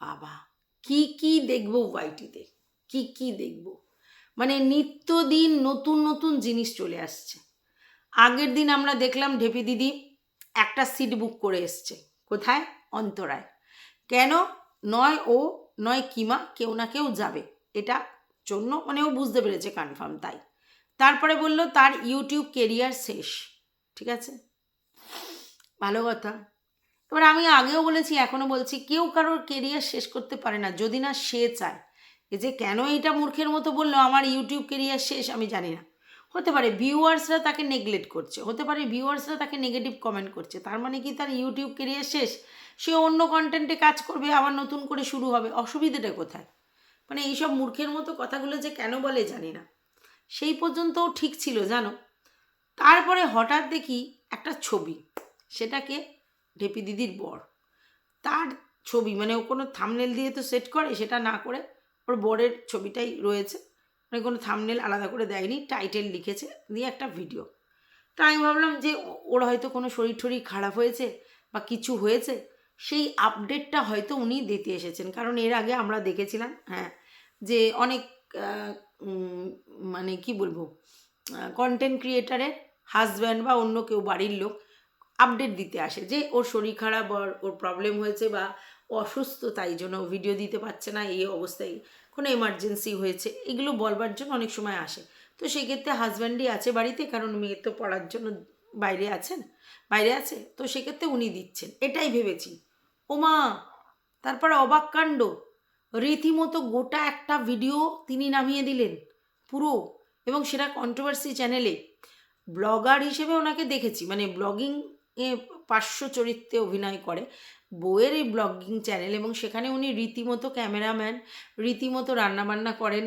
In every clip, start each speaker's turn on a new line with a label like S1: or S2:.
S1: বাবা, কি কি দেখব ওয়াইটিতে? কি কি দেখব? মানে নিত্যদিন নতুন নতুন জিনিস চলে আসছে। আগের দিন আমরা দেখলাম ঢেপি দিদি একটা সিট বুক করে এসছে। কোথায়? অন্তরায়। কেন? নয় ও, নয় কিমা কেউ না কেউ যাবে। এটা জন্য মানে ও বুঝতে পেরেছে কনফার্ম তাই। তারপরে বলল, তার ইউটিউব কেরিয়ার শেষ। ঠিক আছে? ভালো কথা। এবার আমি আগেও বলেছি এখনও বলছি, কেউ কারোর কেরিয়ার শেষ করতে পারে না, যদি না সে চায়। এ যে কেন এটা মূর্খের মতো বলল, আমার ইউটিউব কেরিয়ার শেষ, আমি জানি না। হতে পারে ভিউয়ার্সরা তাকে নেগলেক্ট করছে, হতে পারে ভিউয়ার্সরা তাকে নেগেটিভ কমেন্ট করছে, তার মানে কি তার ইউটিউব কেরিয়ার শেষ? সে অন্য কন্টেন্টে কাজ করবে, আবার নতুন করে শুরু হবে, অসুবিধাটা কোথায়? মানে এইসব মূর্খের মতো কথাগুলো যে কেন বলে জানি না। সেই পর্যন্তও ঠিক ছিল, জানো? তারপরে হঠাৎ দেখি একটা ছবি, সেটাকে ঢেপি দিদির বর। তার ছবি মানে ও কোনো থামনেল দিয়ে তো সেট করে, সেটা না করে ওর বরের ছবিটাই রয়েছে। মানে কোনো থামনেল আলাদা করে দেয়নি টাইটেল লিখেছে, দিয়ে একটা ভিডিও তা আমি ভাবলাম যে ওর হয়তো কোনো শরীর টরীর খারাপ হয়েছে বা কিছু হয়েছে, সেই আপডেটটা হয়তো উনি দিতে এসেছেন। কারণ এর আগে আমরা দেখেছিলাম হ্যাঁ যে অনেক মানে কি বলব কন্টেন্ট ক্রিয়েটারের হাজব্যান্ড বা অন্য কেউ বাড়ির লোক আপডেট দিতে আসে যে ওর শরীর খারাপ, ওর ওর প্রবলেম হয়েছে বা অসুস্থ, তাই জন্য ভিডিও দিতে পারছে না, এই অবস্থায় কোনো এমার্জেন্সি হয়েছে, এগুলো বলবার জন্য অনেক সময় আসে। তো সেক্ষেত্রে হাজব্যান্ডই আছে বাড়িতে, কারণ মেয়ে তো পড়ার জন্য বাইরে আছেন, বাইরে আছে, তো সেক্ষেত্রে উনি দিচ্ছেন। এটাই ভেবেছি। ওমা, তারপরে অবাক কাণ্ড। রীতিমতো গোটা একটা ভিডিও তিনি নামিয়ে দিলেন, পুরো। এবং সেটা কন্ট্রোভার্সি চ্যানেলে ব্লগার হিসেবে ওনাকে দেখেছি মানে ব্লগিং পার্শ্ব চরিত্রে অভিনয় করে। বউয়ের এই ব্লগিং চ্যানেল এবং সেখানে উনি রীতিমতো ক্যামেরাম্যান, রীতিমতো রান্নাবান্না করেন,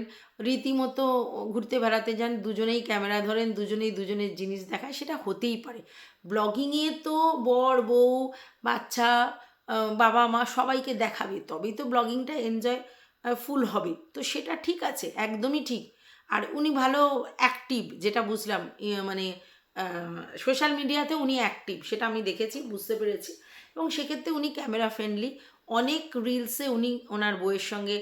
S1: রীতিমতো ঘুরতে বেড়াতে যান, দুজনেই ক্যামেরা ধরেন, দুজনেই দুজনের জিনিস দেখায়, সেটা হতেই পারে। ব্লগিংয়ে তো বর, বউ, বাচ্চা বাবা, মা সবাইকে দেখাবে, তবেই তো ব্লগিংটা এনজয় ফুল হবে। তো সেটা ঠিক আছে, একদমই ঠিক। আর উনি ভালো অ্যাক্টিভ, যেটা বুঝলাম ইয়ে মানে সোশ্যাল মিডিয়াতে উনি অ্যাক্টিভ সেটা আমি দেখেছি, বুঝতে পেরেছি। এবং সেক্ষেত্রে উনি ক্যামেরা ফ্রেন্ডলি অনেক রিলসে উনি ওনার বইয়ের সঙ্গে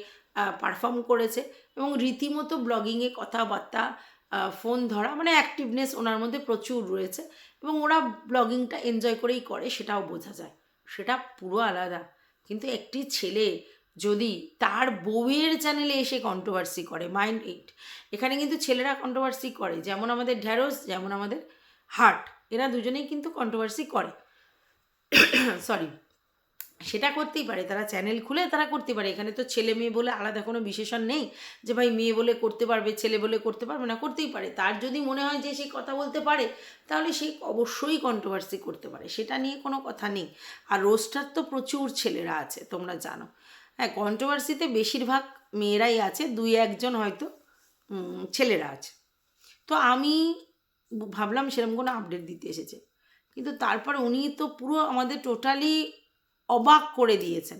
S1: পারফর্ম করেছে। এবং রীতিমতো ব্লগিংয়ে কথাবার্তা ফোন ধরা মানে অ্যাক্টিভনেস ওনার মধ্যে প্রচুর রয়েছে। এবং ওরা ব্লগিংটা এনজয় করেই করে, সেটাও বোঝা যায়। সেটা পুরো আলাদা। কিন্তু একটি ছেলে যদি তার বউয়ের চ্যানেলে এসে কন্ট্রোভার্সি করে মাইন্ড এইট এখানে কিন্তু ছেলেরা কন্ট্রোভার্সি করে। যেমন আমাদের ঢ্যাঁড়স যেমন আমাদের হার্ট, এরা দুজনেই কিন্তু কন্ট্রোভার্সি করে। সরি সেটা করতেই পারে, তারা চ্যানেল খুলে তারা করতে পারে। এখানে তো ছেলে মেয়ে বলে আলাদা কোনো বিশেষণ নেই যে ভাই মেয়ে বলে করতে পারবে, ছেলে বলে করতে পারবে না, করতেই পারে। তার যদি মনে হয় যে সে কথা বলতে পারে, তাহলে সে অবশ্যই কন্ট্রোভার্সি করতে পারে। সেটা নিয়ে কোনো কথা নেই। আর রোস্টার তো প্রচুর ছেলেরা আছে, তোমরা জানো। হ্যাঁ কন্ট্রোভার্সিতে বেশিরভাগ মেয়েরাই আছে, দুই একজন হয়তো ছেলেরা আছে। তো আমি ভাবলাম সেরকম কোনো আপডেট দিতে এসেছে। কিন্তু তারপর উনি তো পুরো আমাদের টোটালি অবাক করে দিয়েছেন।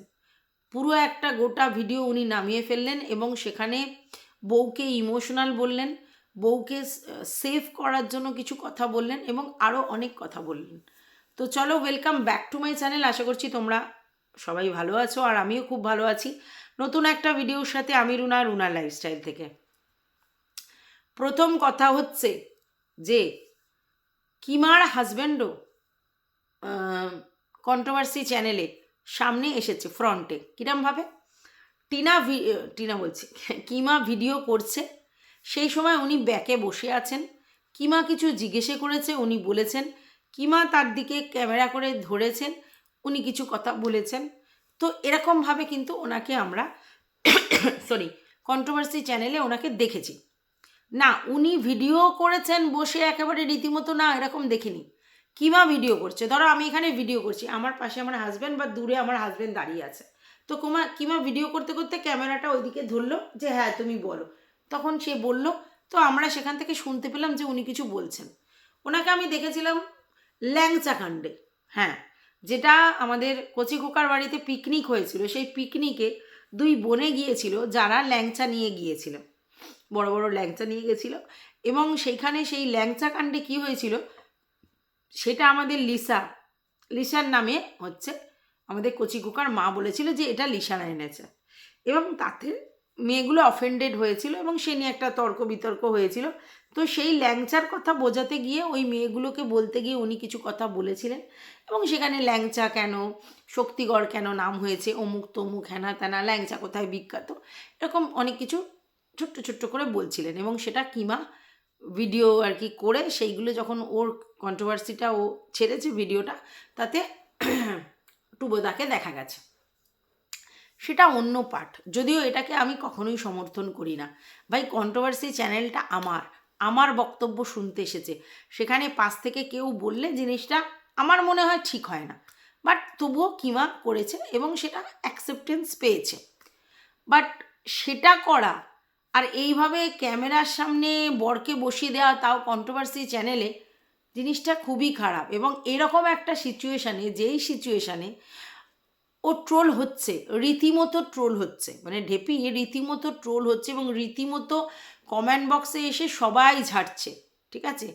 S1: পুরো একটা গোটা ভিডিও উনি নামিয়ে ফেললেন এবং সেখানে বউকে ইমোশনাল বললেন, বউকে সেভ করার জন্য কিছু কথা বললেন এবং আরও অনেক কথা বললেন। তো চলো welcome back to my channel আশা করছি তোমরা সবাই ভালো আছো আর আমিও খুব ভালো আছি। নতুন একটা ভিডিওর সাথে আমি রুনা রুনা লাইফস্টাইল থেকে। প্রথম কথা হচ্ছে যে কিমার হাজব্যান্ডও কন্ট্রোভার্সি চ্যানেলে সামনে এসেছে ফ্রন্টে কিরমভাবে টিনা ভি- টিনা বলছি, কিমা ভিডিও করছে। সেই সময় উনি ব্যাকে বসে আছেন। কিমা কিছু জিজ্ঞেসে করেছে, উনি বলেছেন, কিমা তার দিকে ক্যামেরা করে ধরেছেন, উনি কিছু কথা বলেছেন। তো এরকমভাবে কিন্তু ওনাকে আমরা সরি কন্ট্রোভার্সি চ্যানেলে ওনাকে দেখেছি। না, উনি ভিডিও করেছেন বসে একেবারে রীতিমতো না এরকম দেখিনি। কিমা ভিডিও করছে? ধরো আমি এখানে ভিডিও করছি, আমার পাশে আমার হাজব্যান্ড বা দূরে আমার হাজব্যান্ড দাঁড়িয়ে আছে। তো কুমা কিমা ভিডিও করতে করতে ক্যামেরাটা ওইদিকে ধরলো যে হ্যাঁ তুমি বলো। তখন সে বলল, তো আমরা সেখান থেকে শুনতে পেলাম যে উনি কিছু বলছেন। ওনাকে আমি দেখেছিলাম ল্যাংচা কাণ্ডে হ্যাঁ যেটা আমাদের কচি বাড়িতে পিকনিক হয়েছিল। সেই পিকনিকে দুই বোনে গিয়েছিল যারা ল্যাংচা নিয়ে গিয়েছিল বড় বড় ল্যাংচা নিয়ে গেছিল। এবং সেইখানে সেই ল্যাংচা কাণ্ডে কী হয়েছিল? সেটা আমাদের লিসা, লিসার নামে হচ্ছে আমাদের কচি কুকার মা বলেছিল যে এটা লিসানা এনেছে। এবং তাতে মেয়েগুলো অফেন্ডেড হয়েছিল এবং সে নিয়ে একটা তর্ক বিতর্ক হয়েছিল। তো সেই ল্যাংচার কথা বোঝাতে গিয়ে ওই মেয়েগুলোকে বলতে গিয়ে উনি কিছু কথা বলেছিলেন। এবং সেখানে ল্যাংচা কেন, শক্তিগড় কেন নাম হয়েছে, অমুক তমুক হ্যানা ত্যানা ল্যাংচা কোথায় বিখ্যাত, এরকম অনেক কিছু ছোট্ট ছোট্ট করে বলছিলেন এবং সেটা কিমা ভিডিও আর কি করে সেইগুলো যখন ওর কন্ট্রোভার্সিটা ও ছেড়েছে ভিডিওটা তাতে টুবোদাকে দেখা গেছে। সেটা অন্য পার্ট যদিও এটাকে আমি কখনোই সমর্থন করি না। ভাই কন্ট্রোভার্সি চ্যানেলটা আমার। আমার বক্তব্য শুনতে এসেছে। সেখানে পাশ থেকে কেউ বললে জিনিসটা আমার মনে হয় ঠিক হয় না। বাট তবুও কিমা করেছে এবং সেটা অ্যাকসেপ্টেন্স পেয়েছে। বাট সেটা করা আর এইভাবে ক্যামেরার সামনে বরকে বসিয়ে দেওয়া তাও কন্ট্রোভার্সি চ্যানেলে জিনিসটা খুবই খারাপ। এবং এরকম একটা সিচুয়েশানে যেই সিচুয়েশানে ও ট্রোল হচ্ছে, রীতিমতো ট্রোল হচ্ছে মানে ঢেপি রীতিমতো ট্রোল হচ্ছে এবং রীতিমতো কমেন্ট বক্সে এসে সবাই ঝাড়ছে, ঠিক আছে?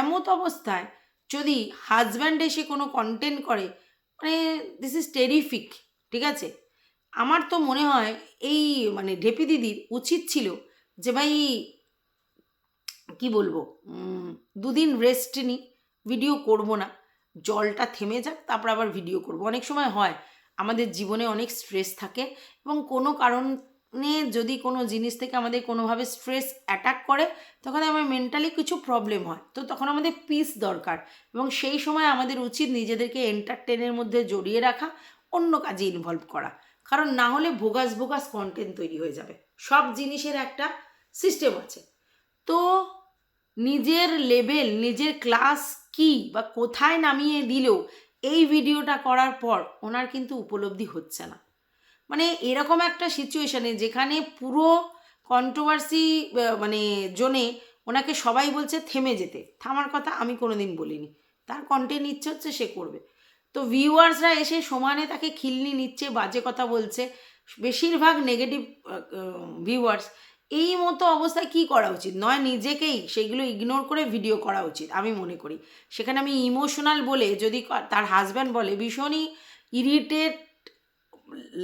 S1: এমত অবস্থায় যদি হাজব্যান্ড এসে কোনো কন্টেন্ট করে মানে দিস ইজ টেরিফিক ঠিক আছে? আমার তো মনে হয় এই মানে ঢেপি দিদির উচিত ছিল যে ভাই, কি বলব দুদিন রেস্ট নিই ভিডিও করব না। জলটা থেমে যাক, তারপর আবার ভিডিও করব। অনেক সময় হয়, আমাদের জীবনে অনেক স্ট্রেস থাকে এবং কোনো কারণে যদি কোনো জিনিস থেকে আমাদের কোনোভাবে স্ট্রেস অ্যাটাক করে, তখন আমার মেন্টালি কিছু প্রবলেম হয়। তো তখন আমাদের পিস দরকার এবং সেই সময় আমাদের উচিত নিজেদেরকে এন্টারটেনের মধ্যে জড়িয়ে রাখা, অন্য কাজে ইনভলভ করা। কারণ না হলে ভোগাস ভোগাস কন্টেন্ট তৈরি হয়ে যাবে। সব জিনিসের একটা সিস্টেম আছে। তো নিজের লেভেল নিজের ক্লাস কি বা কোথায় নামিয়ে দিলেও এই ভিডিওটা করার পর ওনার কিন্তু উপলব্ধি হচ্ছে না। মানে এরকম একটা সিচুয়েশানে যেখানে পুরো কন্ট্রোভার্সি মানে জোনে ওনাকে সবাই বলছে, থেমে যেতে। থামার কথা আমি কোনোদিন বলিনি। তার কন্টেন্ট ইচ্ছে হচ্ছে সে করবে। তো ভিউয়ার্সরা এসে সমানে তাকে খিলনি নিচ্ছে, বাজে কথা বলছে। বেশিরভাগ নেগেটিভ ভিউয়ার্স এই মতো অবস্থায় কি করা উচিত? নয়, নিজেকেই সেগুলো ইগনোর করে ভিডিও করা উচিত, আমি মনে করি। সেখানে আমি ইমোশনাল বলে যদি তার হাজব্যান্ড বলে, ভীষণই ইরিটেট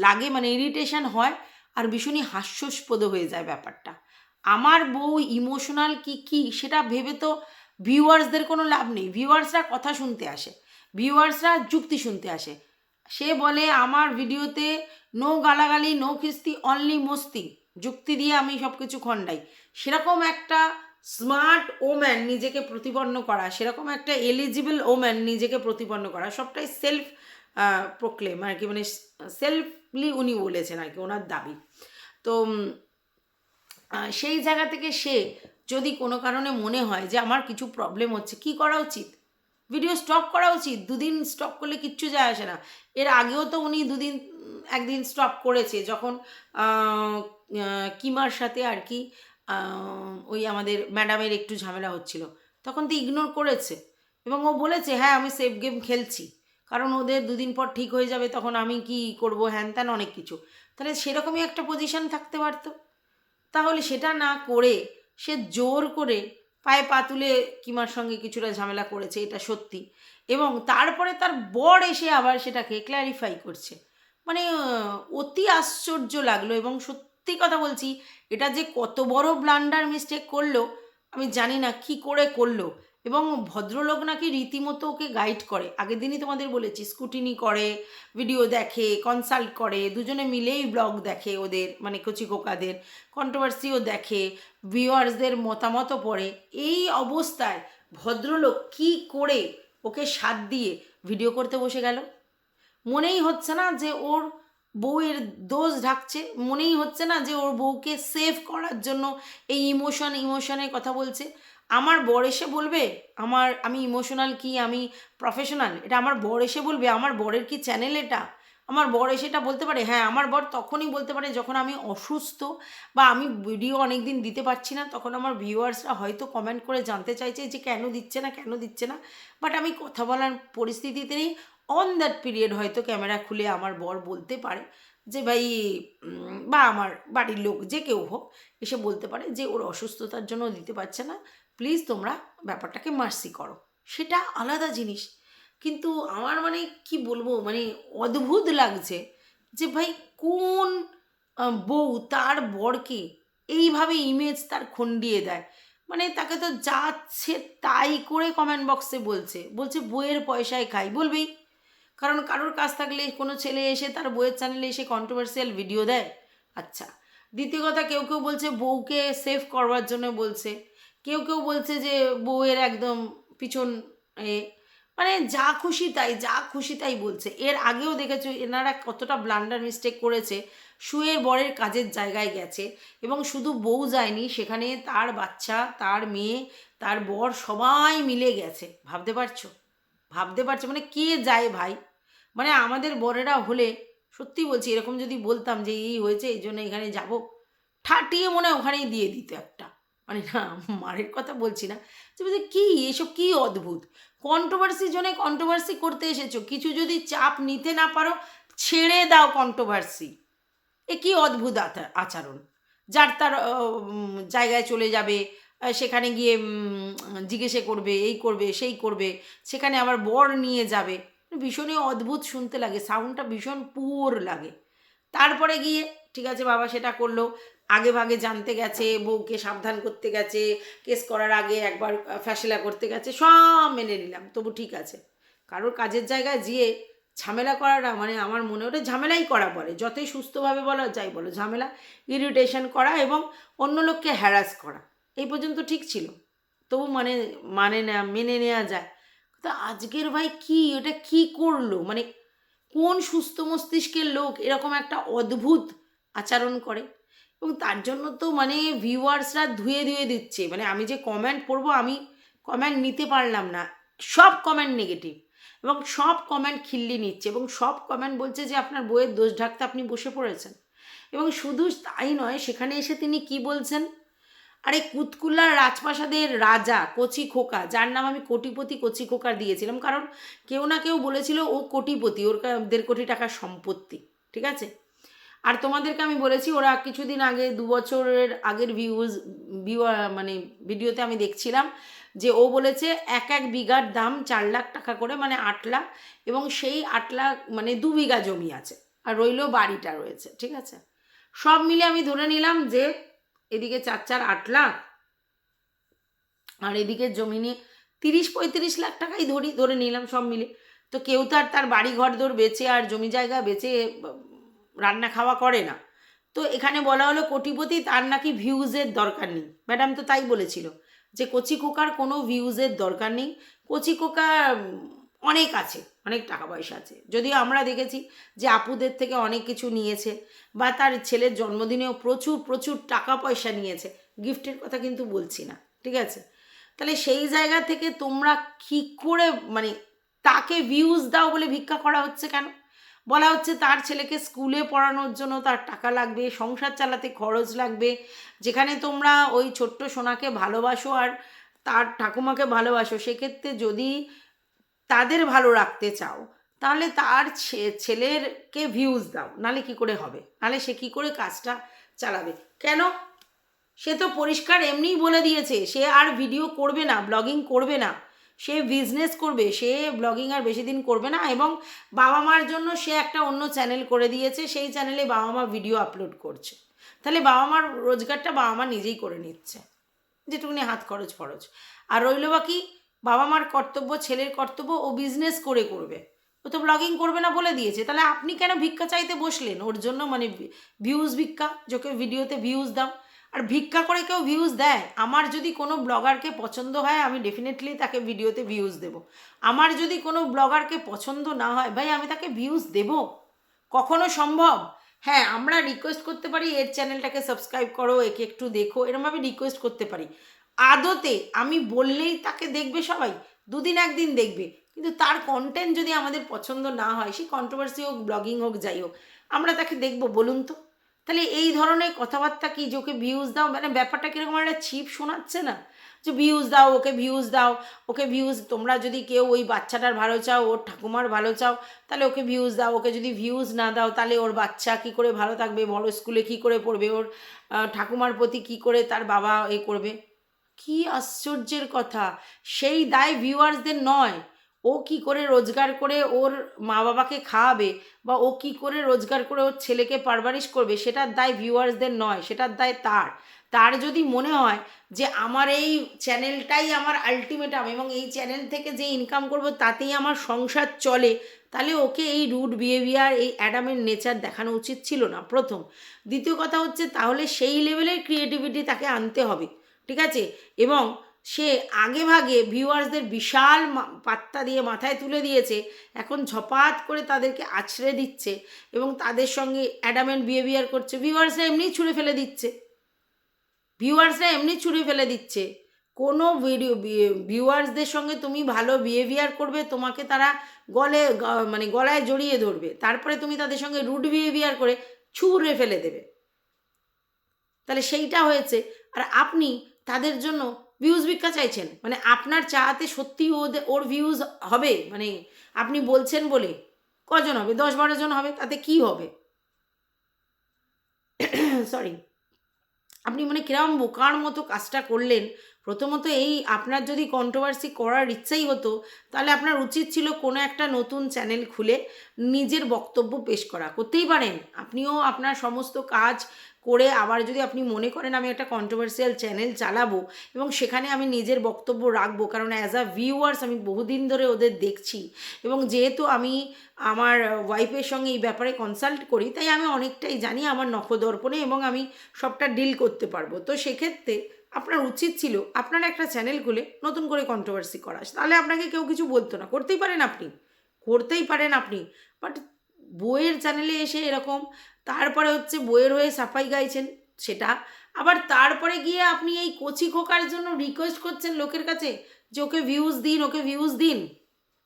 S1: লাগে মানে ইরিটেশন হয় আর ভীষণই হাস্যস্পদ হয়ে যায় ব্যাপারটা। আমার বউ ইমোশনাল কি কি, সেটা ভেবে তো ভিউয়ার্সদের কোনো লাভ নেই। ভিউয়ার্সরা কথা শুনতে আসে। ভিউয়ার্সরা যুক্তি শুনতে আসে। সে বলে, আমার ভিডিওতে নো গালাগালি, নো খিস্তি অনলি মস্তি। যুক্তি দিয়ে আমি সব কিছু খণ্ডাই। সেরকম একটা স্মার্ট ওম্যান নিজেকে প্রতিপন্ন করা, সেরকম একটা এলিজিবল ওম্যান নিজেকে প্রতিপন্ন করা, সবটাই সেলফ প্রোক্লেম আর কি মানে সেলফলি উনি বলেছেন আর কি, ওনার দাবি। তো সেই জায়গা থেকে সে যদি কোনো কারণে মনে হয় যে আমার কিছু প্রবলেম হচ্ছে, কি করা উচিত? ভিডিও স্টপ করা উচিত, দুদিন স্টপ করলে কিচ্ছু যায় আসে না। এর আগেও তো উনি দুদিন, একদিন স্টপ করেছে, যখন কিমার সাথে আর কি ওই আমাদের ম্যাডামের একটু ঝামেলা হচ্ছিল। তখন তো ইগনোর করেছে এবং ও বলেছে হ্যাঁ আমি সেফ গেম খেলছি। কারণ ওদের দুদিন পর ঠিক হয়ে যাবে, তখন আমি কি করব, হ্যান ত্যান অনেক কিছু। তাহলে সেরকমই একটা পজিশন থাকতে পারতো। তাহলে সেটা না করে, সে জোর করে পায়ে পা তুলে কিমার সঙ্গে কিছুটা ঝামেলা করেছে, এটা সত্যি। এবং তারপরে তার বর এসে আবার সেটাকে ক্ল্যারিফাই করছে। মানে অতি আশ্চর্য লাগল এবং সত্যি কথা বলছি, এটা যে কত বড় ব্লান্ডার মিস্টেক করল, আমি জানি না কি করে করল। এবং ভদ্রলোক নাকি রীতিমতো ওকে গাইড করে। আগের দিনই তোমাদের বলেছি, স্কুটিনি করে ভিডিও দেখে কনসাল্ট করে, দুজনে মিলেই ব্লগ দেখে ওদের মানে কচি কোকাদের কন্ট্রোভার্সিও দেখে ভিউয়ার্সদের মতামতও পড়ে। এই অবস্থায় ভদ্রলোক কি করে ওকে সাথ দিয়ে ভিডিও করতে বসে গেল? মনেই হচ্ছে না যে ওর বউয়ের দোষ ঢাকছে, মনেই হচ্ছে না যে ওর বউকে সেভ করার জন্য এই ইমোশন ইমোশনের কথা বলছে। আমার বর এসে বলবে, আমার, আমি ইমোশনাল কি, আমি প্রফেশনাল এটা আমার বর এসে বলবে, আমার বরের কি চ্যানেল এটা? আমার বর এসে এটা বলতে পারে হ্যাঁ আমার বর তখনই বলতে পারে যখন আমি অসুস্থ বা আমি ভিডিও অনেক দিন দিতে পারছি না, তখন আমার ভিউয়ার্সরা হয়তো কমেন্ট করে জানতে চাইছে যে কেন দিচ্ছে না, কেন দিচ্ছে না। বাট আমি কথা বলার পরিস্থিতিতে নেই। অন দ্যাট পিরিয়ড হয়তো ক্যামেরা খুলে আমার বর বলতে পারে যে, ভাই বা আমার বাড়ির লোক, যে কেউ হোক, এসে বলতে পারে যে, ওর অসুস্থতার জন্য দিতে পারছে না প্লিজ তোমরা ব্যাপারটাকে মার্সি করো। সেটা আলাদা জিনিস। কিন্তু আমার মানে কি বলব মানে অদ্ভুত লাগছে যে ভাই কোন বউ তার বরকে এইভাবে ইমেজ তার খন্ডিয়ে দেয়। মানে তাকে তো যাচ্ছে তাই করে কমেন্ট বক্সে বলছে। বলছে বইয়ের পয়সায় খাই বলবেই কারণ কারোর কাজ থাকলে কোনো ছেলে এসে তার বইয়ের চ্যানেলে এসে কন্ট্রোভার্সিয়াল ভিডিও দেয়। আচ্ছা দ্বিতীয় কথা কেউ কেউ বলছে বউকে সেভ করবার জন্য বলছে। কেউ কেউ বলছে যে বউয়ের একদম পিছন এ মানে যা খুশি তাই, যা খুশি তাই বলছে। এর আগেও দেখেছ এনারা কতটা ব্লান্ডার মিস্টেক করেছে। শুয়ের বরের কাজের জায়গায় গেছে এবং শুধু বউ যায়নি, সেখানে তার বাচ্চা, তার মেয়ে, তার বর সবাই মিলে গেছে। ভাবতে পারছ? ভাবতে পারছ? মানে কে যায় ভাই? মানে আমাদের বরেরা হলে, সত্যি বলছি, এরকম যদি বলতাম যে এই হয়েছে, এই জন্য এখানে যাব, ঠাটিয়ে মনে ওখানেই দিয়ে দিত একটা। মানে না, মারের কথা বলছি না। যে বলছে, কী? এসব কী অদ্ভুত? কন্ট্রোভার্সির জন্য কন্ট্রোভার্সি করতে এসেছ। কিছু যদি চাপ নিতে না পারো, ছেড়ে দাও কন্ট্রোভার্সি এ কী অদ্ভুত আচরণ? যার তার জায়গায় চলে যাবে সেখানে গিয়ে জিজ্ঞেসে করবে, এই করবে, সেই করবে, সেখানে আবার বর নিয়ে যাবে। ভীষণই অদ্ভুত শুনতে লাগে সাউন্ডটা ভীষণ পুয়োর লাগে। তারপরে গিয়ে, ঠিক আছে বাবা, সেটা করল। আগে ভাগে জানতে গেছে, বউকে সাবধান করতে গেছে, কেস করার আগে একবার ফ্যাসলা করতে গেছে, সব মেনে নিলাম। তবু ঠিক আছে। কারোর কাজের জায়গায় গিয়ে ঝামেলা করাটা মানে আমার মনে ওটা ঝামেলাই করা বলে যতই সুস্থভাবে বলো, যাই বলো, ঝামেলা ইরিটেশন করা এবং অন্য লোককে হ্যারাস করা। এই পর্যন্ত ঠিক ছিল। তবু মানে মানে না মেনে নেওয়া যায়। তো আজকের ভাই কি? ওটা কি করল? মানে কোন সুস্থ মস্তিষ্কের লোক এরকম একটা অদ্ভুত আচরণ করে? এবং তার জন্য তো মানে ভিউয়ার্সরা ধুয়ে ধুয়ে দিচ্ছে। মানে আমি যে কমেন্ট পড়ব আমি কমেন্ট নিতে পারলাম না। সব কমেন্ট নেগেটিভ এবং সব কমেন্ট খিল্লি নিচ্ছে এবং সব কমেন্ট বলছে যে আপনার বইয়ের দোষ ঢাকতে আপনি বসে পড়েছেন। এবং শুধু তাই নয়, সেখানে এসে তিনি কি বলছেন? আরে কুতকুল্লার রাজপ্রাসাদের রাজা কচি খোকা, যার নাম আমি কোটিপতি কচি খোকার দিয়েছিলাম। কারণ কেউ না কেউ বলেছিল ও কোটিপতি, ওর দেড় কোটি টাকার সম্পত্তি, ঠিক আছে? আর তোমাদেরকে আমি বলেছি, ওরা কিছুদিন আগে, দু বছরের আগের ভিউজ ভিউ মানে ভিডিওতে আমি দেখছিলাম যে ও বলেছে এক এক বিঘার দাম চার লাখ টাকা করে মানে আট লাখ, এবং সেই আট লাখ মানে দু বিঘা জমি আছে, আর রইল বাড়িটা রয়েছে, ঠিক আছে? সব মিলে আমি ধরে নিলাম যে এদিকে চার চার আট লাখ, আর এদিকে জমি নিয়ে তিরিশ পঁয়ত্রিশ লাখ টাকাই ধরি, ধরে নিলাম সব মিলে। তো কেউ তো আর তার বাড়ি ঘর দৌড় বেচে আর জমি জায়গা বেচে রান্না খাওয়া করে না। তো এখানে বলা হলো কোটিপতি, তার নাকি ভিউজের দরকার নেই। ম্যাডাম তো তাই বলেছিল যে কচি কোকার কোনো ভিউজের দরকার নেই। কচি কোকা অনেক আছে, অনেক টাকা পয়সা আছে। যদিও আমরা দেখেছি যে আপুদের থেকে অনেক কিছু নিয়েছে বা তার ছেলের জন্মদিনেও প্রচুর প্রচুর টাকা পয়সা নিয়েছে। গিফটের কথা কিন্তু বলছি না, ঠিক আছে? তাহলে সেই জায়গা থেকে তোমরা কী করে মানে তাকে ভিউজ দাও বলে ভিক্ষা করা হচ্ছে কেন? বলা হচ্ছে তার ছেলেকে স্কুলে পড়ানোর জন্য তার টাকা লাগবে, সংসার চালাতে খরচ লাগবে। যেখানে তোমরা ওই ছোট্ট সোনাকে ভালোবাসো আর তার ঠাকুমাকে ভালোবাসো, সেক্ষেত্রে যদি তাদের ভালো রাখতে চাও, তাহলে তার ছেলেরকে ভিউজ দাও। নালে কি করে হবে? নালে সে কি করে কাজটা চালাবে? কেন? সে তো পরিষ্কার এমনিই বলে দিয়েছে, সে আর ভিডিও করবে না ব্লগিং করবে না। সে বিজনেস করবে, সে ব্লগিং আর বেশি দিন করবে না এবং বাবা মার জন্য সে একটা অন্য চ্যানেল করে দিয়েছে, সেই চ্যানেলে বাবা মা ভিডিও আপলোড করছে। তাহলে বাবা মার রোজগারটা বাবা মা নিজেই করে নিচ্ছে, যেটুকুনি হাত খরচ খরচ আর রইল বাকি বাবা মার কর্তব্য, ছেলের কর্তব্য, ও বিজনেস করে করবে। ও তো ব্লগিং করবে না বলে দিয়েছে, তাহলে আপনি কেন ভিক্ষা চাইতে বসলেন? ওর জন্য মানে ভিউজ ভিক্ষা যোকে ভিডিওতে ভিউজ দাও। আর ভিক্ষা করে কেউ ভিউজ দেয়? আমার যদি কোনো ব্লগারকে পছন্দ হয়, আমি ডেফিনেটলি তাকে ভিডিওতে ভিউজ দেব। আমার যদি কোনো ব্লগারকে পছন্দ না হয়, ভাই, আমি তাকে ভিউজ দেব? কখনো সম্ভব? হ্যাঁ আমরা রিকোয়েস্ট করতে পারি, এর চ্যানেলটাকে সাবস্ক্রাইব করো, একে একটু দেখো, এরমভাবে রিকোয়েস্ট করতে পারি। আদতে আমি বললেই তাকে দেখবে সবাই, দুদিন একদিন দেখবে। কিন্তু তার কন্টেন্ট যদি আমাদের পছন্দ না হয়, সে কন্ট্রোভার্সি হোক ব্লগিং হোক, যাই হোক, আমরা তাকে দেখব, বলুন তো। তাহলে এই ধরনের কথাবার্তা কি যে ওকে ভিউজ দাও? মানে ব্যাপারটা কীরকম? একটা ছিপ শোনাচ্ছে না? যে ভিউজ দাও, ওকে ভিউজ দাও, ওকে ভিউজ তোমরা যদি কেউ ওই বাচ্চাটার ভালো চাও, ওর ঠাকুমার ভালো চাও, তাহলে ওকে ভিউজ দাও। ওকে যদি ভিউজ না দাও, তাহলে ওর বাচ্চা কি করে ভালো থাকবে? বড় স্কুলে কি করে পড়বে? ওর ঠাকুমার প্রতি কি করে তার বাবা এ করবে? কি আশ্চর্যের কথা! সেই দায় ভিউয়ার্সদের নয়। ও কি করে রোজগার করে ওর মা বাবাকে খাওয়াবে বা ও কি করে রোজগার করে ওর ছেলেকে পারভারিশ করবে, সেটার দায় ভিউয়ার্সদের নয়, সেটার দায় তার। তার যদি মনে হয় যে আমার এই চ্যানেলটাই আমার আলটিমেটাম এবং এই চ্যানেল থেকে যে ইনকাম করব তাতেই আমার সংসার চলে, তাহলে ওকে এই রুড বিহেভিয়ার, এই অ্যাডামের নেচার দেখানো উচিত ছিল না প্রথম। দ্বিতীয় কথা হচ্ছে তাহলে সেই লেভেলের ক্রিয়েটিভিটি তাকে আনতে হবে, ঠিক আছে? এবং সে আগে ভাগে ভিউয়ার্সদের বিশাল পাত্তা দিয়ে মাথায় তুলে দিয়েছে, এখন ঝপাত করে তাদেরকে আছড়ে দিচ্ছে এবং তাদের সঙ্গে অ্যাডামেন্ট বিহেভিয়ার করছে। ভিউয়ার্সরা এমনি ছুঁড়ে ফেলে দিচ্ছে। ভিউয়ার্সরা এমনি ছুঁড়ে ফেলে দিচ্ছে। কোনো ভিডিও ভিউয়ার্সদের সঙ্গে তুমি ভালো বিহেভিয়ার করবে, তোমাকে তারা গলে মানে গলায় জড়িয়ে ধরবে। তারপরে তুমি তাদের সঙ্গে রুড বিহেভিয়ার করে ছুঁড়ে ফেলে দেবে। তাহলে সেইটা হয়েছে। আর আপনি তাদের জন্য ভিউজ ভিক্ষা চাইছেন। মানে আপনার চাতে সত্যি ওদের ওর ভিউজ হবে? মানে আপনি বলছেন বলে কজন হবে? দশ বারো জন হবে? তাতে কি হবে? সরি আপনি মানে কিরম বোকার মতো কাজটা করলেন? প্রথমত এই আপনার যদি কন্ট্রোভার্সি করার ইচ্ছাই হতো, তাহলে আপনার উচিত ছিল কোনো একটা নতুন চ্যানেল খুলে নিজের বক্তব্য পেশ করা। করতেই পারেন। আপনিও আপনার সমস্ত কাজ করে আবার যদি আপনি মনে করেন আমি একটা কন্ট্রোভার্সিয়াল চ্যানেল চালাবো এবং সেখানে আমি নিজের বক্তব্য রাখব, কারণ অ্যাজ আ ভিউয়ার্স আমি বহুদিন ধরে ওদের দেখছি এবং যেহেতু আমি আমার ওয়াইফের সঙ্গে এই ব্যাপারে কনসাল্ট করি, তাই আমি অনেকটাই জানি আমার নখদর্পণে এবং আমি সবটা ডিল করতে পারব। তো সেক্ষেত্রে আপনার উচিত ছিল আপনার একটা চ্যানেল খুলে নতুন করে কন্ট্রোভার্সি করা। তাহলে আপনাকে কেউ কিছু বলতো না, করতেই পারেন আপনি, করতেই পারেন আপনি বাট বইয়ের চ্যানেলে এসে এরকম, তারপরে হচ্ছে বইয়ের হয়ে সাফাই গাইছেন সেটা। আবার তারপরে গিয়ে আপনি এই কচি খোকার জন্য রিকোয়েস্ট করছেন লোকের কাছে যে ওকে ভিউজ দিন, ওকে ভিউজ দিন।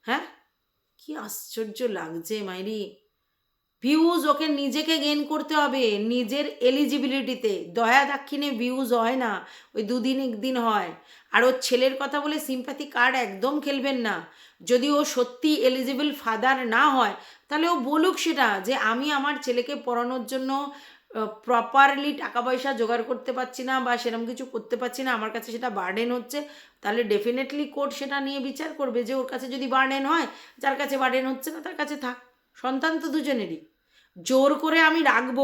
S1: হ্যাঁ? কি আশ্চর্য লাগছে মাইরি। ভিউজ ওকে নিজেকে গেন করতে হবে, নিজের এলিজিবিলিটিতে দয়া দাক্ষিণে ভিউজ হয় না, ওই দুদিন একদিন হয়। আর ওর ছেলের কথা বলে সিম্প্যাথি কার্ড একদম খেলবেন না। যদি ও সত্যি এলিজিবল ফাদার না হয়, তাহলে ও বলুক সেটা যে আমি আমার ছেলেকে পড়ানোর জন্য প্রপারলি টাকা পয়সা জোগাড় করতে পারছি না বা সেরকম কিছু করতে পারছি না, আমার কাছে সেটা বার্ডেন হচ্ছে, তাহলে ডেফিনেটলি কোর্ট সেটা নিয়ে বিচার করবে যে ওর কাছে যদি বার্ডেন হয়, যার কাছে বার্ডেন হচ্ছে না তার কাছে থাক। সন্তান তো দুজনেরই। জোর করে আমি রাখব,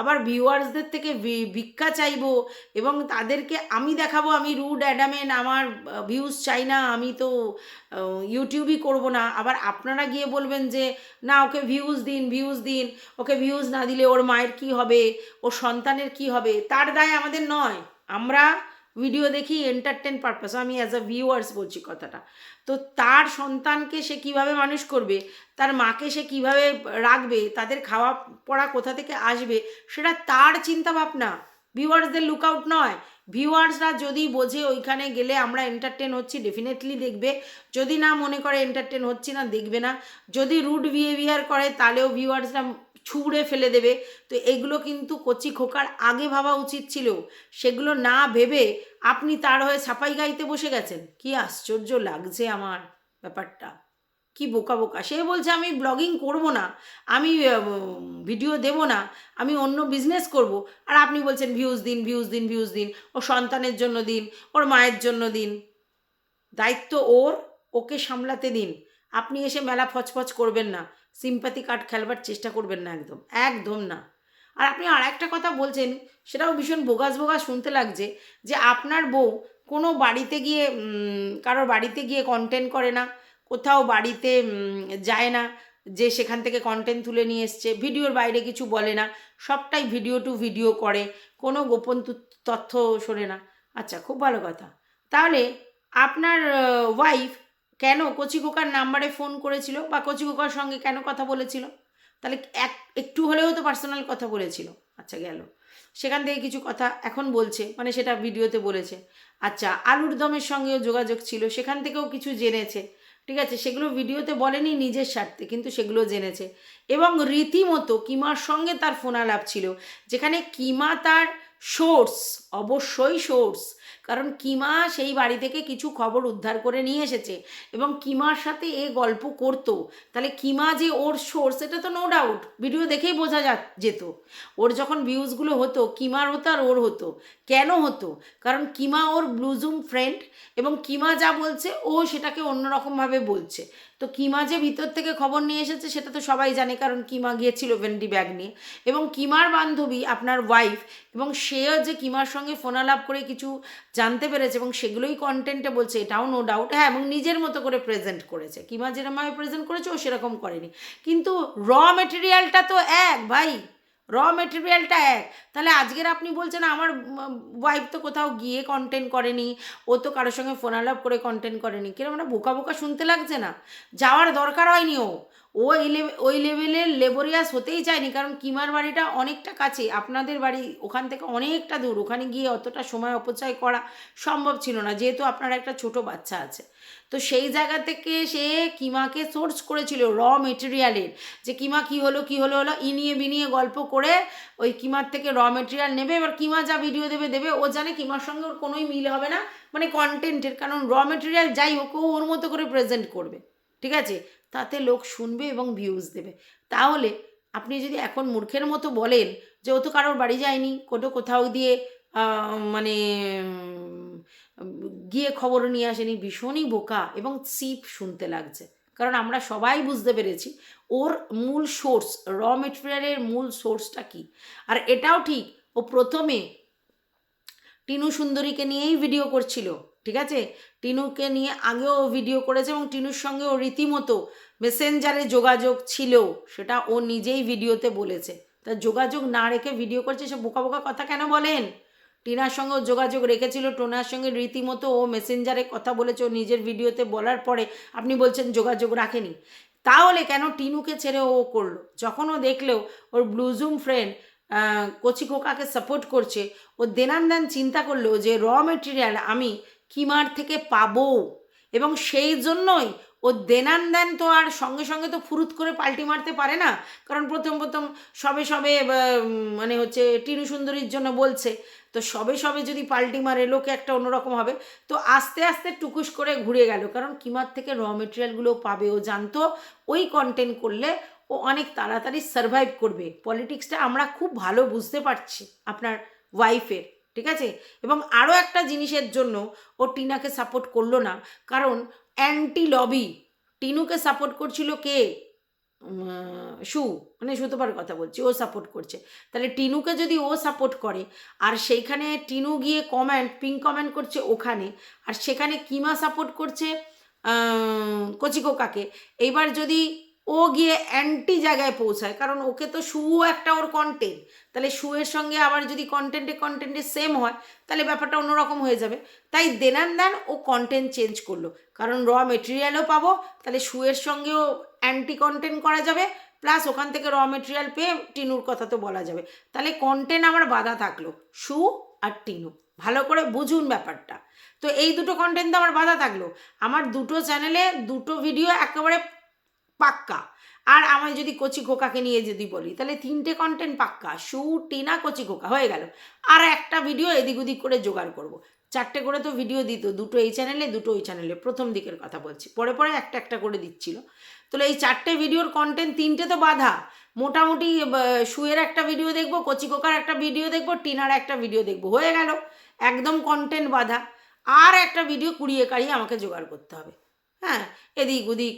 S1: আবার ভিউয়ার্সদের থেকে ভিক্ষা চাইব এবং তাদেরকে আমি দেখাবো, আমি রুড অ্যাডামেন আমার ভিউজ চাই না, আমি তো ইউটিউবই করব না। আবার আপনারা গিয়ে বলবেন যে, না, ওকে ভিউজ দিন ভিউজ দিন, ওকে ভিউজ না দিলে ওর মায়ের কি হবে, ওর সন্তানের কি হবে? তার দায় আমাদের নয়। আমরা ভিডিও দেখি এন্টারটেন পারপাস আমি অ্যাজ আ ভিউয়ার্স বলছি কথাটা। তো তার সন্তানকে সে কীভাবে মানুষ করবে, তার মাকে সে কীভাবে রাখবে, তাদের খাওয়া পড়া কোথা থেকে আসবে, সেটা তার চিন্তা ভাবনা। ভিউয়ার্সদের লুক আউট নয়। ভিউয়ার্সরা যদি বোঝে ওইখানে গেলে আমরা এন্টারটেন হচ্ছি ডেফিনেটলি দেখবে। যদি না মনে করে এন্টারটেন হচ্ছি না, দেখবে না। যদি রুড বিহেভিয়ার করে, তাহলেও ভিউয়ার্সরা ছুঁড়ে ফেলে দেবে। তো এগুলো কিন্তু কচি খোকার আগে ভাবা উচিত ছিল। সেগুলো না ভেবে আপনি তার হয়ে ছাপাই গাইতে বসে গেছেন। কি আশ্চর্য লাগছে আমার ব্যাপারটা। কি বোকা বোকা। সে বলছে, আমি ব্লগিং করব না। আমি ভিডিও দেব না। আমি অন্য বিজনেস করব। আর আপনি বলছেন ভিউজ দিন ভিউজ দিন ভিউজ দিন। ও সন্তানের জন্য দিন, ওর মায়ের জন্য দিন। দায়িত্ব ওর, ওকে সামলাতে দিন। আপনি এসে মেলা ফচফচ করবেন না। সিম্প্যাথি কার্ড খেলবার চেষ্টা করবেন না একদম একদম না। আর আপনি আর একটা কথা বলছেন, সেটাও ভীষণ বোগাস বোগাস শুনতে লাগছে যে আপনার বউ কোনো বাড়িতে গিয়ে কারোর বাড়িতে গিয়ে কন্টেন্ট করে না, কোথাও বাড়িতে যায় না, যে সেখান থেকে কন্টেন্ট তুলে নিয়ে এসছে, ভিডিওর বাইরে কিছু বলে না, সবটাই ভিডিও টু ভিডিও করে, কোনো গোপন তথ্য শোনে না। আচ্ছা খুব ভালো কথা। তাহলে আপনার ওয়াইফ কেন কচি খোকার নাম্বারে ফোন করেছিল বা কচি খোকার সঙ্গে কেন কথা বলেছিল? তাহলে এক, একটু হলেও তো পার্সোনাল কথা বলেছিল। আচ্ছা গেল। সেখান থেকে কিছু কথা এখন বলছে মানে সেটা ভিডিওতে বলেছে। আচ্ছা আলুর দমের সঙ্গেও যোগাযোগ ছিল, সেখান থেকেও কিছু জেনেছে। ঠিক আছে, সেগুলো ভিডিওতে বলেনি নিজের স্বার্থে, কিন্তু সেগুলো জেনেছে। এবং রীতিমতো কিমার সঙ্গে তার ফোনালাপ ছিল, যেখানে কিমা তার সোর্স অবশ্যই সোর্স কারণ কিমা সেই বাড়ি থেকে কিছু খবর উদ্ধার করে নিয়ে এসেছে এবং কিমার সাথে এ গল্প করতো। তাহলে কিমা যে ওর সোর্স এটা তো নো ডাউট ভিডিও দেখেই বোঝা যা, যেত। ওর যখন ভিউজগুলো হতো কিমার হতো আর ওর হতো। কেন হতো? কারণ কিমা ওর ব্লুজুম ফ্রেন্ড এবং কিমা যা বলছে, ও সেটাকে অন্যরকমভাবে বলছে। তো কিমা যে ভিতর থেকে খবর নিয়ে এসেছে, সেটা তো সবাই জানে, কারণ কিমা গিয়েছিল ভেন্ডি ব্যাগ নিয়ে। এবং কিমার বান্ধবী, আপনার ওয়াইফ এবং সেও যে কিমার সঙ্গে ফোনালাপ করে কিছু জানতে পেরেছে, এবং সেগুলোই কন্টেন্টে বলছে, এটাও নো ডাউট হ্যাঁ এবং নিজের মতো করে প্রেজেন্ট করেছে। কিমা যেরকমভাবে প্রেজেন্ট করেছে, ও সেরকম করেনি। কিন্তু র মেটেরিয়ালটা তো এক, ভাই। র মেটেরিয়ালটা এক। তাহলে আজকের আপনি বলছেন আমার ওয়াইফ তো কোথাও গিয়ে কন্টেন্ট করেনি, ও তো কারোর সঙ্গে ফোন আলাপ করে কন্টেন্ট করেনি। কীরকম না বোকা বোকা শুনতে লাগছে না? যাওয়ার দরকার হয়নি ও। ও লেভে- ওই লেভেলের লেবরিয়াস হতেই চায়নি, কারণ কিমার বাড়িটা অনেকটা কাছে। আপনাদের বাড়ি ওখান থেকে অনেকটা দূর, ওখানে গিয়ে অতটা সময় অপচয় করা সম্ভব ছিল না, যেহেতু আপনার একটা ছোট বাচ্চা আছে। তো সেই জায়গা থেকে সে কিমাকে সোর্স করেছিল র মেটেরিয়ালের যে কিমা কি হলো কি হলো হলো ইনিয়ে বিনিয়ে গল্প করে ওই কিমার থেকে র মেটেরিয়াল নেবে, এবার কিমা যা ভিডিও দেবে দেবে, ও জানে কিমার সঙ্গে ওর কোনোই মিল হবে না মানে কন্টেন্টের কারণ র মেটেরিয়াল যাই হোক, ও ওর মতো করে প্রেজেন্ট করবে, ঠিক আছে? তাতে লোক শুনবে এবং ভিউজ দেবে। তাহলে আপনি যদি এখন মূর্খের মতো বলেন যে ও তো কারোর বাড়ি যায়নি, কোটো কোথাও দিয়ে মানে গিয়ে খবর নিয়ে আসেনি, ভীষণই বোকা এবং চিপ শুনতে লাগছে। কারণ আমরা সবাই বুঝতে পেরেছি, ওর মূল সোর্স র মেটেরিয়ালের মূল সোর্সটা কি? আর এটাও ঠিক, ও প্রথমে টিনু সুন্দরীকে নিয়েই ভিডিও করছিল। ঠিক আছে? টিনুকে নিয়ে আগেও ভিডিও করেছে এবং টিনুর সঙ্গে ও রীতিমতো মেসেঞ্জারে যোগাযোগ ছিল, সেটা ও নিজেই ভিডিওতে বলেছে। তা যোগাযোগ না রেখে ভিডিও করছে, সে বোকা বোকা কথা কেন বলেন? টিনার সঙ্গে যোগাযোগ রেখেছিল, টোনার সঙ্গে রীতিমতো ও মেসেঞ্জারে কথা বলেছে, ও নিজের ভিডিওতে বলার পরে আপনি বলছেন যোগাযোগ রাখেনি। তাহলে কেন টিনুকে ছেড়ে ও করল? যখন ও দেখলেও ওর ব্লুজুম ফ্রেন্ড কচি খোকাকে সাপোর্ট করছে, ও দেনান দেন চিন্তা করল যে র মেটেরিয়াল আমি কিমার থেকে পাবো। এবং সেই জন্যই ও দেনান দেন তো আর সঙ্গে সঙ্গে তো ফুরুত করে পাল্টি মারতে পারে না। কারণ প্রথম প্রথম সবে সবে মানে হচ্ছে টিনু সুন্দরীর জন্য বলছে, তো সবে সবে যদি পাল্টি মারে, লোকে একটা অন্যরকম হবে। তো আস্তে আস্তে টুকুস করে ঘুরে গেল। কারণ কিমার থেকে র মেটেরিয়ালগুলো পাবে, ও জানতো। ওই কন্টেন্ট করলে ও অনেক তাড়াতাড়ি সার্ভাইভ করবে। পলিটিক্সটা আমরা খুব ভালো বুঝতে পারছি আপনার ওয়াইফের ঠিক আছে? এবং আরও একটা জিনিসের জন্য ও টিনাকে সাপোর্ট করল না। কারণ অ্যান্টি লবি টিনুকে সাপোর্ট করছিল কে? সু মানে সুতোপার কথা বলছি, ও সাপোর্ট করছে। তাহলে টিনুকে যদি ও সাপোর্ট করে, আর সেইখানে টিনু গিয়ে কমেন্ট পিঙ্ক কমেন্ট করছে ওখানে, আর সেখানে কিমা সাপোর্ট করছে? কচিকোকাকে। এইবার যদি ও গিয়ে অ্যান্টি জায়গায় পৌঁছায়, কারণ ওকে তো শুও একটা ওর কন্টেন্ট তাহলে শুয়ের সঙ্গে আবার যদি কন্টেন্টে কন্টেন্টে সেম হয়, তাহলে ব্যাপারটা অন্যরকম হয়ে যাবে। তাই দেনান দেন ও কন্টেন্ট চেঞ্জ করল। কারণ র মেটেরিয়ালও পাবো, তাহলে শুয়ের সঙ্গেও অ্যান্টি কন্টেন্ট করা যাবে প্লাস ওখান থেকে র মেটেরিয়াল পেয়ে টিনুর কথা তো বলা যাবে। তাহলে কন্টেন্ট আমার বাধা থাকল, শু আর টিনু। ভালো করে বুঝুন ব্যাপারটা। তো এই দুটো কন্টেন্ট তো আমার বাধা থাকল। আমার দুটো চ্যানেলে দুটো ভিডিও একেবারে পাক্কা। আর আমি যদি কচি খোকাকে নিয়ে যদি বলি, তাহলে তিনটে কন্টেন্ট পাক্কা। শু টিনা, কচি খোকা, হয়ে গেল। আর একটা ভিডিও এদিক ওদিক করে জোগাড় করব। চারটে করে তো ভিডিও দিত, দুটো এই চ্যানেলে দুটো ওই চ্যানেলে প্রথম দিকের কথা বলছি। পরে পরে একটা একটা করে দিচ্ছিল। তাহলে এই চারটে ভিডিওর কন্টেন্ট তিনটে তো বাধা। মোটামুটি শুয়ের একটা ভিডিও দেখব, কচি কোকার একটা ভিডিও দেখব, টিনার একটা ভিডিও দেখব। হয়ে গেল। একদম কন্টেন্ট বাধা। আর একটা ভিডিও কুড়িয়ে কাড়িয়ে আমাকে জোগাড় করতে হবে। হ্যাঁ এদিক ওদিক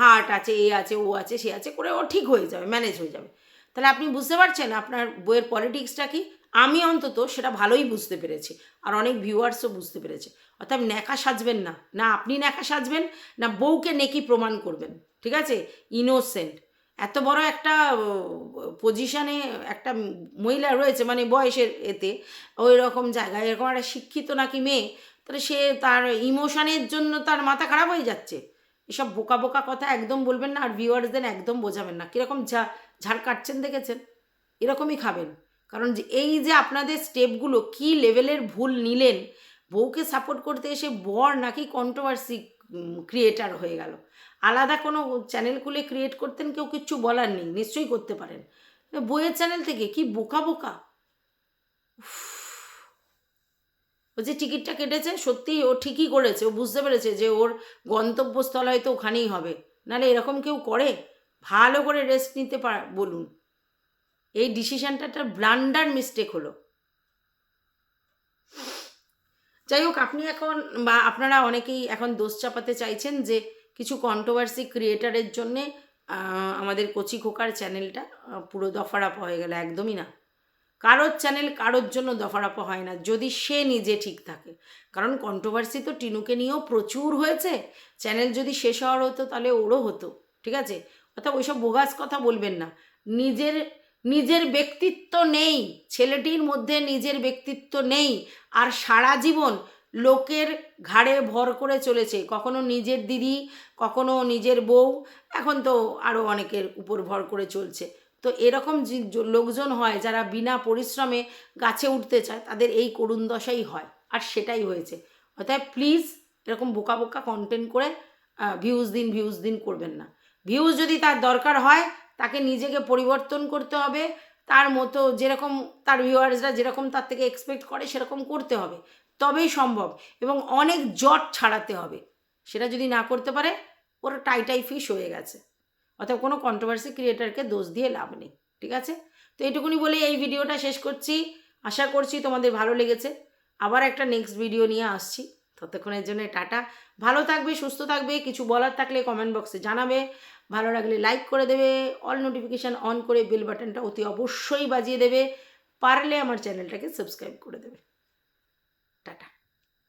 S1: হার্ট আছে, এ আছে, ও আছে, সে আছে, করে ও ঠিক হয়ে যাবে ম্যানেজ হয়ে যাবে। তাহলে আপনি বুঝতে পারছেন আপনার বইয়ের পলিটিক্সটা কি? আমি অন্তত সেটা ভালোই বুঝতে পেরেছি, আর অনেক ভিউয়ার্সও বুঝতে পেরেছে। অর্থাৎ ন্যাকা সাজবেন না না আপনি ন্যাকা সাজবেন, না বউকে নেকি প্রমাণ করবেন, ঠিক আছে? ইনোসেন্ট এত বড় একটা পজিশানে একটা মহিলা রয়েছে মানে বয়সের এতে, ওই রকম জায়গায়, এরকম একটা শিক্ষিত নাকি মেয়ে তাহলে সে তার ইমোশনের জন্য তার মাথা খারাপ হয়ে যাচ্ছে। এসব বোকা বোকা কথা একদম বলবেন না, আর ভিউয়ার্সদের একদম বোঝাবেন না। কীরকম ঝা, ঝাড় কাটছেন দেখেছেন? এরকমই খাবেন। কারণ যে, এই যে আপনাদের স্টেপগুলো, কি লেভেলের ভুল নিলেন, বউকে সাপোর্ট করতে এসে বর নাকি কন্ট্রোভার্সি ক্রিয়েটার হয়ে গেল। আলাদা কোনো চ্যানেল খুলে ক্রিয়েট করতেন কেউ কিচ্ছু বলার নেই, নিশ্চয়ই করতে পারেন। বইয়ের চ্যানেল থেকে কি বোকা বোকা? উফ। ও যে টিকিটটা কেটেছে, সত্যিই ও ঠিকই করেছে, ও বুঝতে পেরেছে যে ওর গন্তব্যস্থল হয়তো ওখানেই হবে। নাহলে এরকম কেউ করে? ভালো করে রেস্ট নিতে পার বলুন। এই ডিসিশনটা একটা ব্লান্ডার মিস্টেক হলো। যাই হোক, আপনি এখন বা আপনারা অনেকেই এখন দোষ চাপাতে চাইছেন যে কিছু কন্ট্রোভার্সি ক্রিয়েটারের জন্যে আমাদের কচি খোকার চ্যানেলটা পুরো দফারাপ হয়ে গেল, একদমই না। কারোর চ্যানেল কারোর জন্য দফারাপা হয় না, যদি সে নিজে ঠিক থাকে। কারণ কন্ট্রোভার্সি তো টিনুকে নিয়েও প্রচুর হয়েছে চ্যানেল যদি শেষ হওয়ার হতো তাহলে ওরও হতো, ঠিক আছে? অর্থাৎ ওইসব বোগাস কথা বলবেন না। নিজের নিজের ব্যক্তিত্ব নেই, ছেলেটির মধ্যে নিজের ব্যক্তিত্ব নেই, আর সারা জীবন লোকের ঘাড়ে ভর করে চলেছে। কখনো নিজের দিদি, কখনো নিজের বউ, এখন তো আরও অনেকের উপর ভর করে চলছে। তো এরকম লোকজন হয় যারা বিনা পরিশ্রমে গাছে উঠতে চায়, তাদের এই করুণ দশাই হয়। আর সেটাই হয়েছে। অর্থাৎ প্লিজ এরকম বোকা বোকা কন্টেন্ট করে ভিউজ দিন ভিউজ দিন করবেন না। ভিউজ যদি তার দরকার হয়, তাকে নিজেকে পরিবর্তন করতে হবে। তার মতো যেরকম তার ভিউয়ার্সরা যেরকম তার থেকে এক্সপেক্ট করে, সেরকম করতে হবে। তবেই সম্ভব এবং অনেক জট ছাড়াতে হবে। সেটা যদি না করতে পারে, ওর টাইটাই ফিশ হয়ে গেছে। অর্থাৎ কোনো কন্ট্রোভার্সি ক্রিয়েটারকে দোষ দিয়ে লাভ নেই, ঠিক আছে? তো এইটুকুনি বলে এই ভিডিওটা শেষ করছি। আশা করছি তোমাদের ভালো লেগেছে। আবার একটা নেক্সট ভিডিও নিয়ে আসছি। ততক্ষণের জন্য টাটা। ভালো থাকবে, সুস্থ থাকবে, কিছু বলার থাকলে কমেন্ট বক্সে জানাবে। ভালো লাগলে লাইক করে দেবে। অল নোটিফিকেশান অন করে বেল বাটনটা অতি অবশ্যই বাজিয়ে দেবে। পারলে আমার চ্যানেলটাকে সাবস্ক্রাইব করে দেবে।